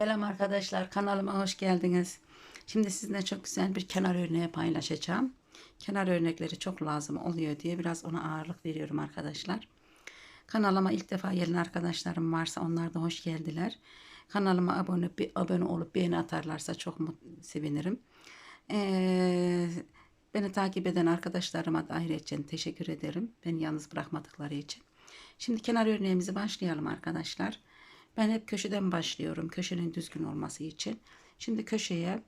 Selam arkadaşlar kanalıma hoş geldiniz. Şimdi sizinle çok güzel bir kenar örneği paylaşacağım. Kenar örnekleri çok lazım oluyor diye biraz ona ağırlık veriyorum arkadaşlar. Kanalıma ilk defa gelen arkadaşlarım varsa onlar da hoş geldiler. Kanalıma abone bir abone olup beğeni atarlarsa çok sevinirim. Ee, beni takip eden arkadaşlarıma da ayrıca teşekkür ederim. Beni yalnız bırakmadıkları için. Şimdi kenar örneğimizi başlayalım arkadaşlar. Ben hep köşeden başlıyorum. Köşenin düzgün olması için. Şimdi köşeye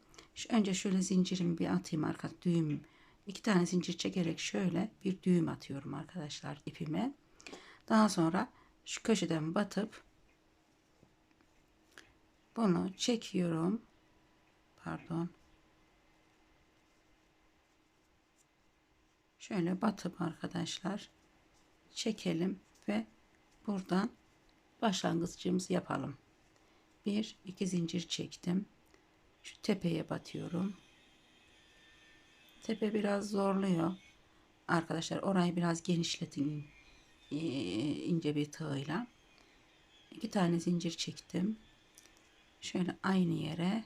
önce şöyle zincirimi bir atayım arka düğüm. iki tane zincir çekerek şöyle bir düğüm atıyorum arkadaşlar ipime. Daha sonra şu köşeden batıp bunu çekiyorum. Pardon. Şöyle batıp arkadaşlar çekelim ve buradan başlangıcımızı yapalım. Bir, iki zincir çektim. Şu tepeye batıyorum. Tepe biraz zorluyor. Arkadaşlar orayı biraz genişletin ee, ince bir tığıyla. İki tane zincir çektim. Şöyle aynı yere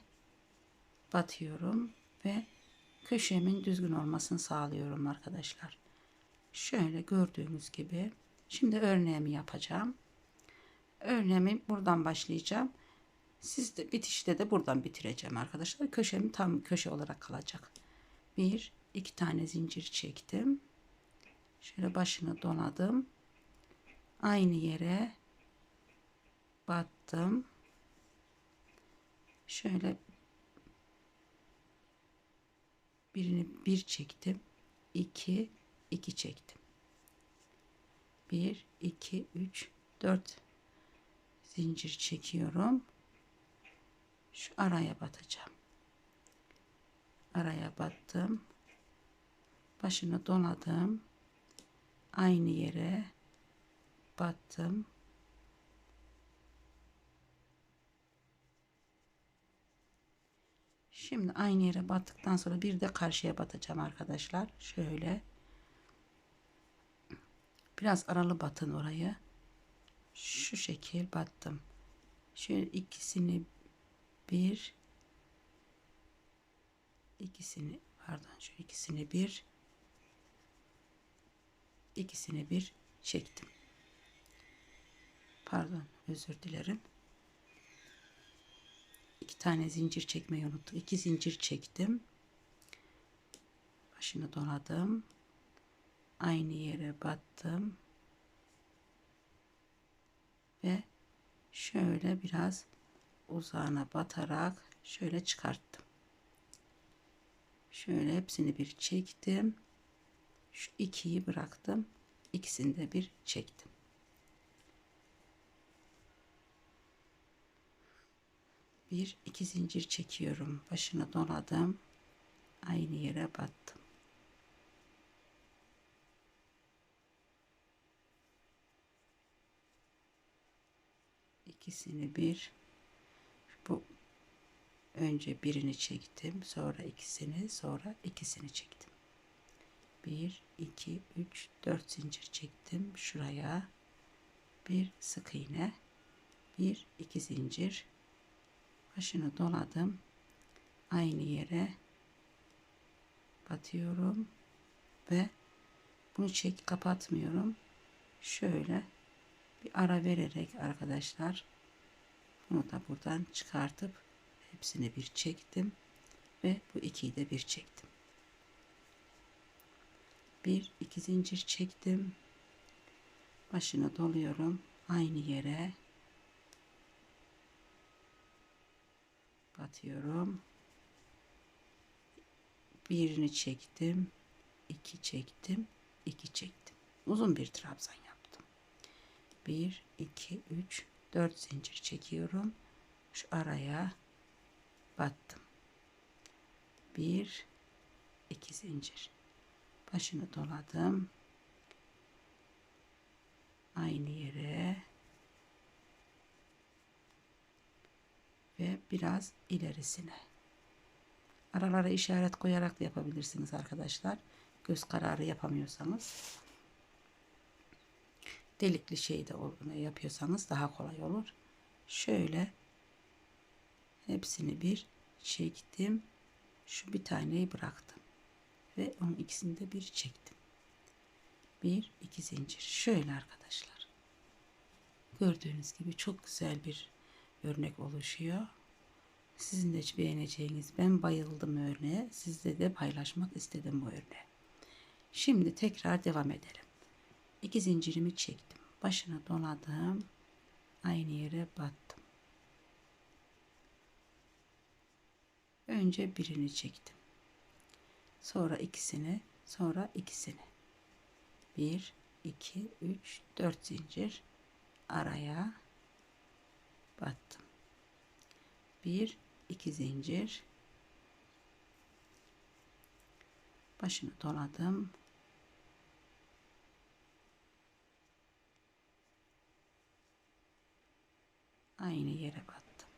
batıyorum ve köşemin düzgün olmasını sağlıyorum arkadaşlar. Şöyle gördüğünüz gibi. Şimdi örneğimi yapacağım. Örneğimi buradan başlayacağım. Siz de bitişte de buradan bitireceğim arkadaşlar. Köşem tam köşe olarak kalacak. Bir, iki tane zincir çektim. Şöyle başını doladım. Aynı yere battım. Şöyle birini bir çektim. iki, iki çektim. Bir, iki, üç, dört zincir çekiyorum. Şu araya batacağım. Araya battım. Başını doladım. Aynı yere battım. Şimdi aynı yere battıktan sonra bir de karşıya batacağım arkadaşlar. Şöyle. Biraz aralı batın orayı. Şu şekil battım. Şöyle ikisini bir ikisini pardon şu ikisini bir ikisini bir çektim. Pardon özür dilerim. İki tane zincir çekmeyi unuttum. İki zincir çektim. Başını doladım. Aynı yere battım. Ve şöyle biraz uzağına batarak şöyle çıkarttım. Şöyle hepsini bir çektim. Şu ikiyi bıraktım. İkisini de bir çektim. Bir iki zincir çekiyorum. Başını doladım. Aynı yere battım. İkisini bir bu önce birini çektim sonra ikisini sonra ikisini çektim. Bir iki üç dört zincir çektim şuraya. Bir sık iğne. Bir iki zincir. Başını doladım. Aynı yere batıyorum ve bunu çek kapatmıyorum. Şöyle bir ara vererek arkadaşlar bunu da buradan çıkartıp hepsini bir çektim ve bu ikiyi de bir çektim. Bir iki zincir çektim. Başını doluyorum aynı yere batıyorum. Birini çektim, iki çektim, iki çektim. Uzun bir trabzan yaptım. 1 2 3 4 zincir çekiyorum. Şu araya battım. 1 2 zincir. Başını doladım. Aynı yere ve biraz ilerisine. Aralara işaret koyarak da yapabilirsiniz arkadaşlar. Göz kararı yapamıyorsanız delikli şey de yapıyorsanız daha kolay olur. Şöyle hepsini bir çektim. Şu bir taneyi bıraktım. Ve onun ikisini de bir çektim. Bir, iki zincir. Şöyle arkadaşlar. Gördüğünüz gibi çok güzel bir örnek oluşuyor. Sizin de beğeneceğiniz. Ben bayıldım örneğe. Sizle de paylaşmak istedim bu örneği. Şimdi tekrar devam edelim. İki zincirimi çektim. Başına doladım. Aynı yere battım. Önce birini çektim. Sonra ikisini, sonra ikisini. Bir, iki, üç, dört zincir araya battım. Bir, iki zincir başını doladım. Aynı yere battım.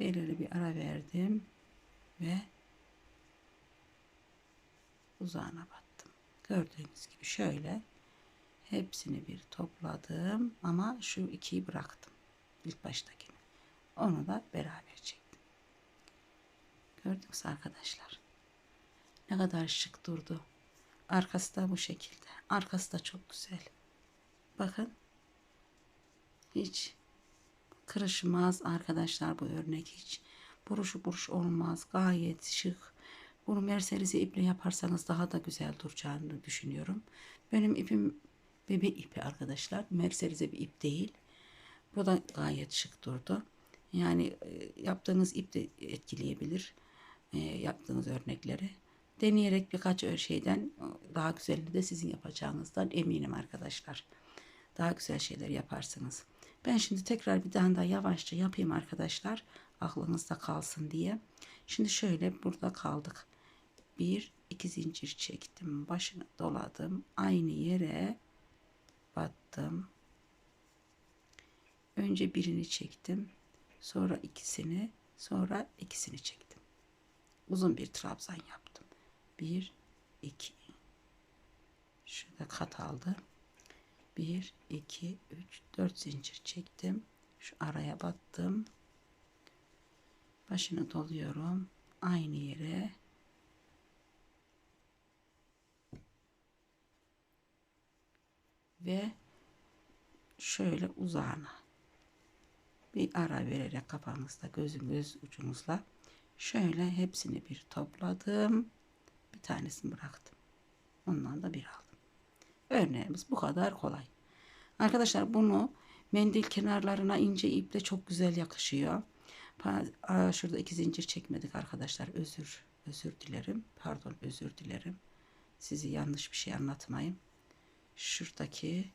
Belirli bir ara verdim ve uzağına battım. Gördüğünüz gibi şöyle hepsini bir topladım ama şu ikiyi bıraktım. ilk baştakini. Onu da beraber çektim. Gördünüz arkadaşlar. Ne kadar şık durdu. Arkası da bu şekilde. Arkası da çok güzel. Bakın. Hiç kırışmaz arkadaşlar bu örnek hiç. Buruşu buruş olmaz. Gayet şık. Bunu merserize iple yaparsanız daha da güzel duracağını düşünüyorum. Benim ipim bebe ipi arkadaşlar. Merserize bir ip değil. Bu da gayet şık durdu. Yani e, yaptığınız ip de etkileyebilir. E, yaptığınız örnekleri. Deneyerek birkaç şeyden daha güzelini de sizin yapacağınızdan eminim arkadaşlar. Daha güzel şeyler yaparsınız. Ben şimdi tekrar bir daha da yavaşça yapayım arkadaşlar. Aklınızda kalsın diye. Şimdi şöyle burada kaldık. Bir, iki zincir çektim. Başını doladım. Aynı yere battım. Önce birini çektim. Sonra ikisini. Sonra ikisini çektim. Uzun bir trabzan yaptım. Bir, iki. Şurada kat aldı. 1, 2, 3, 4 zincir çektim. Şu araya battım. Başını doluyorum. Aynı yere. Ve şöyle uzağına bir ara vererek kafanızda gözün göz ucunuzla şöyle hepsini bir topladım. Bir tanesini bıraktım. Ondan da bir aldım. Örneğimiz bu kadar kolay. Arkadaşlar bunu mendil kenarlarına ince iple çok güzel yakışıyor. Şurada iki zincir çekmedik arkadaşlar. Özür özür dilerim. Pardon özür dilerim. Sizi yanlış bir şey anlatmayayım. Şuradaki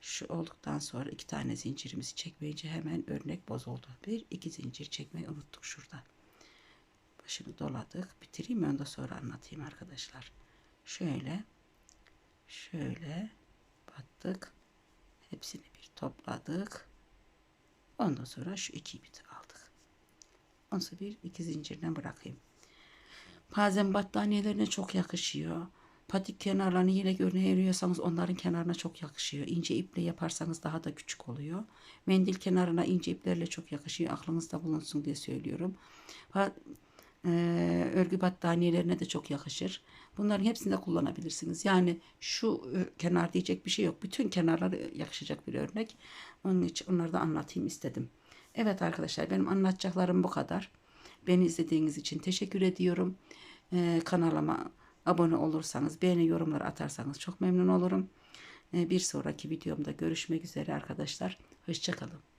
şu olduktan sonra iki tane zincirimizi çekmeyince hemen örnek bozuldu. Bir iki zincir çekmeyi unuttuk şurada. Başını doladık. Bitireyim ondan sonra anlatayım arkadaşlar. Şöyle şöyle battık. Hepsini bir topladık. Ondan sonra şu iki bit aldık. Ondan sonra bir iki zincirden bırakayım. Bazen battaniyelerine çok yakışıyor. Patik kenarlarını yine örneğe örüyorsanız onların kenarına çok yakışıyor. İnce iple yaparsanız daha da küçük oluyor. Mendil kenarına ince iplerle çok yakışıyor. Aklınızda bulunsun diye söylüyorum. Ee, örgü battaniyelerine de çok yakışır. Bunların hepsini de kullanabilirsiniz. Yani şu e, kenar diyecek bir şey yok. Bütün kenarları yakışacak bir örnek. Onun için onları da anlatayım istedim. Evet arkadaşlar benim anlatacaklarım bu kadar. Beni izlediğiniz için teşekkür ediyorum. Ee, kanalıma abone olursanız, beğeni yorumları atarsanız çok memnun olurum. Ee, bir sonraki videomda görüşmek üzere arkadaşlar. Hoşçakalın.